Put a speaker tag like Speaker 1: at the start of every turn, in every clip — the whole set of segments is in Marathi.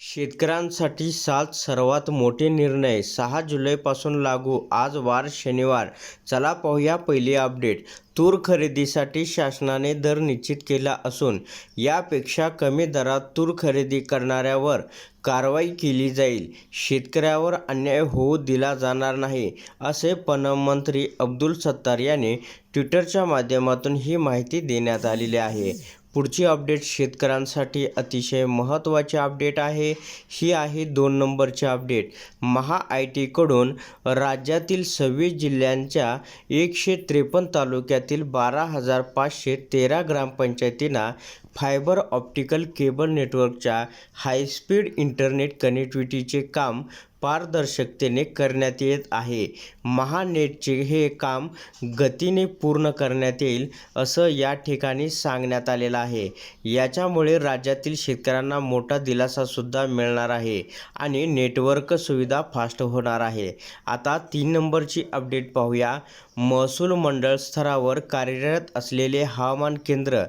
Speaker 1: शेतकऱ्यांसाठी सात सर्वात मोठे निर्णय सहा जुलैपासून लागू. आज वार शनिवार. चला पाहूया पहिली अपडेट. तूर खरेदीसाठी शासनाने दर निश्चित केला असून यापेक्षा कमी दरात तूर खरेदी करणाऱ्यावर कारवाई केली जाईल. शेतकऱ्यावर अन्याय होऊ दिला जाणार नाही असे पणमंत्री अब्दुल सत्तार यांनी ट्विटरच्या माध्यमातून ही माहिती देण्यात आलेली आहे. पुढची अपडेट शेतकऱ्यांसाठी अतिशय महत्त्वाची अपडेट आहे. ही आहे दोन नंबरची अपडेट. महा आय टीकडून राज्यातील सव्वीस जिल्ह्यांच्या एकशे त्रेपन्न तालुक्यातील बारा हजार पाचशे तेरा ग्रामपंचायतींना फायबर ऑप्टिकल केबल नेटवर्कच्या हायस्पीड इंटरनेट कनेक्टिव्हिटीचे काम पारदर्शकतेने करण्यात येत आहे. महानेटचे हे काम गतीने पूर्ण करण्यात येईल असं या ठिकाणी सांगण्यात आलेलं आहे. याच्यामुळे राज्यातील शेतकऱ्यांना मोठा दिलासासुद्धा मिळणार आहे आणि नेटवर्क सुविधा फास्ट होणार आहे. आता तीन नंबरची अपडेट पाहूया. महसूल मंडळ स्तरावर कार्यरत असलेले हवामान केंद्र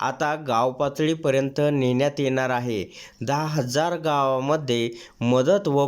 Speaker 1: आता गाव पातळीपर्यंत नेण्यात येणार आहे. दहा हजार गावामध्ये मदत व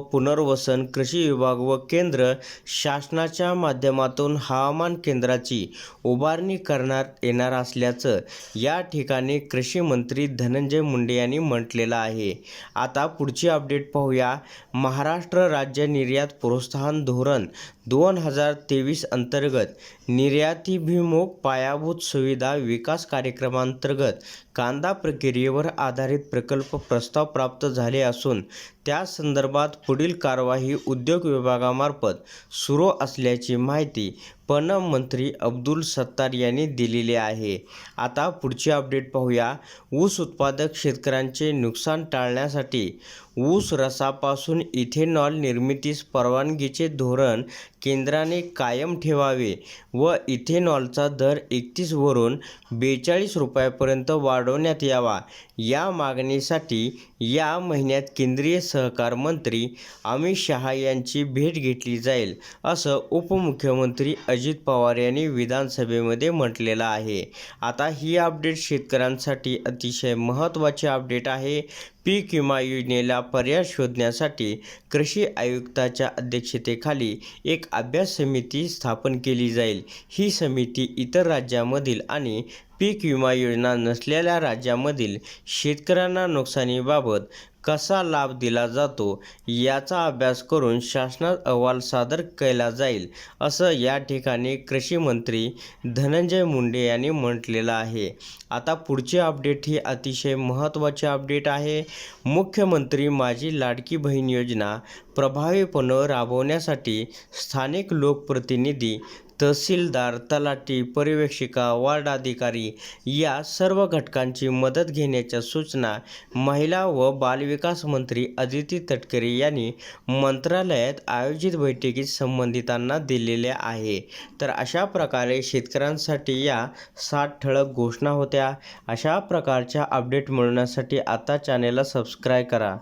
Speaker 1: पुनर्वसन कृषी विभाग व केंद्र शासनाच्या माध्यमातून हवामान केंद्राची उभारणी करण्यात येणार असल्याचं या ठिकाणी कृषी मंत्री धनंजय मुंडे यांनी म्हटलेलं आहे. आता पुढची अपडेट पाहूया. महाराष्ट्र राज्य निर्यात प्रोत्साहन धोरण दोन हजार तेवीस अंतर्गत निर्यातीभिमुख पायाभूत सुविधा विकास कार्यक्रमांतर्गत कांदा प्रक्रियेवर आधारित प्रकल्प प्रस्ताव प्राप्त झाले असून त्या संदर्भात पुढील कारवाई उद्योग विभागामार्फत सुरू असल्याची माहिती पणन मंत्री अब्दुल सत्तार यांनी दिलेली आहे. आता पुढची अपडेट पाहूया. ऊस उत्पादक शेतकऱ्यांचे नुकसान टाळण्यासाठी ऊस रसापासून इथेनॉल निर्मितीस परवानगीचे धोरण केंद्राने कायम ठेवावे व इथेनॉलचा दर एकतीसवरून बेचाळीस रुपयापर्यंत वाढवण्यात यावा. या मागणीसाठी या महिन्यात केंद्रीय सहकार मंत्री अमित शहा यांची भेट घेतली जाईल असं उपमुख्यमंत्री अजित पवार यांनी विधानसभेमध्ये म्हटलेलं आहे. आता ही अपडेट शेतकऱ्यांसाठी अतिशय महत्त्वाची अपडेट आहे. पीक विमा योजनेला पर्याय शोधण्यासाठी कृषी आयुक्ताच्या अध्यक्षतेखाली एक अभ्यास समिती स्थापन केली जाईल. ही समिती इतर राज्यामधील आणि पीक विमा योजना नसलेल्या राज्यामधील शेतकऱ्यांना नुकसानीबाबत कसा लाभ दिला जातो याचा अभ्यास करून शासनात अहवाल सादर केला जाईल असं या ठिकाणी कृषी मंत्री धनंजय मुंडे यांनी म्हटलेलं आहे. आता पुढची अपडेट ही अतिशय महत्त्वाची अपडेट आहे. मुख्यमंत्री माझी लाडकी बहीण योजना प्रभावीपणे राबवण्यासाठी स्थानिक लोकप्रतिनिधी तहसीलदार तलाठी पर्यवेक्षिका वार्ड अधिकारी या सर्व घटकांची मदत घेण्याच्या सूचना महिला व बालविकास मंत्री अदिती तटकरे यांनी मंत्रालयात आयोजित बैठकीत संबंधितांना दिलेल्या आहे. तर अशा प्रकारे शेतकऱ्यांसाठी या सात ठळक घोषणा होत्या. अशा प्रकारच्या अपडेट मिळवण्यासाठी आता चॅनेलला सबस्क्राईब करा.